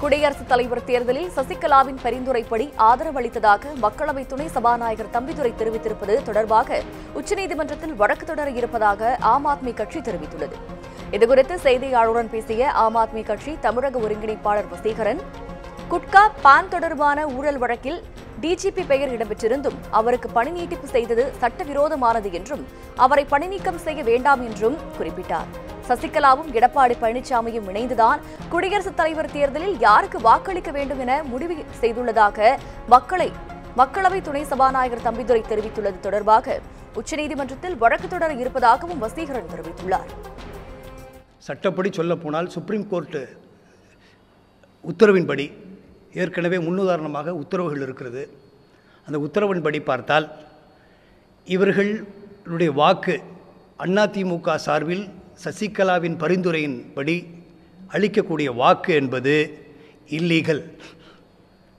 குடியரசுத் தலைவர் தேர்தலில் சசிகலாவின் பரிந்துரைப்படி ஆதரவு அளித்ததாக மக்களவை துணை சபாநாயகர் தம்பிதுரை தெரிவித்திருப்பது தொடர்பாக உச்சநீதிமன்றத்தில் வழக்கு தொடர இருப்பதாக ஆம் ஆத்மி கட்சி தெரிவித்துள்ளது. இதுகுறித்து செய்தியாளருடன் பேசிய ஆம் ஆத்மி கட்சி தமிழக ஒருங்கிணைப்பாளர் வசீகரன் குட்கா பான் தொடர்பான ஊழல் வழக்கில் டிஜிபி பெயர் இடம்பெற்றிருந்தும் அவருக்கு பணி நீட்டிப்பு செய்தது சட்டவிரோதமானது என்றும் அவரை பணிநீக்கம் செய்ய வேண்டாம் என்றும் குறிப்பிட்டார். சசிகலாவும் எடப்பாடி பழனிசாமியும் இணைந்துதான் குடியரசுத் தலைவர் தேர்தலில் யாருக்கு வாக்களிக்க வேண்டும் என முடிவு செய்துள்ளதாக மக்களை மக்களவை துணை சபாநாயகர் தம்பிதுரை தெரிவித்துள்ளது தொடர்பாக உச்சநீதிமன்றத்தில் வழக்கு தொடர இருப்பதாகவும் வசீகரன் தெரிவித்துள்ளார். சட்டப்படி சொல்லப்போனால் சுப்ரீம் கோர்ட்டு உத்தரவின்படி ஏற்கனவே முன்னுதாரணமாக உத்தரவுகள் இருக்கிறது. அந்த உத்தரவின்படி பார்த்தால் இவர்களுடைய வாக்கு அதிமுக சார்பில் சசிகலாவின் பரிந்துரையின்படி அளிக்கக்கூடிய வாக்கு என்பது இல்லீகல்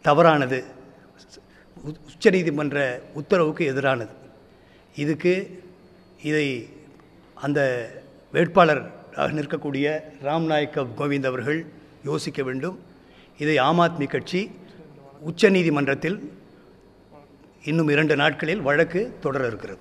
தவறானது. உ- உச்சநீதிமன்ற உத்தரவுக்கு எதிரானது. இதுக்கு இதை அந்த வேட்பாளராக நிற்கக்கூடிய ராம்நாயக்க கோவிந்த் அவர்கள் யோசிக்க வேண்டும். இதை ஆம் ஆத்மி கட்சி உச்சநீதிமன்றத்தில் இன்னும் இரண்டு நாட்களில் வழக்கு தொடர இருக்கிறது.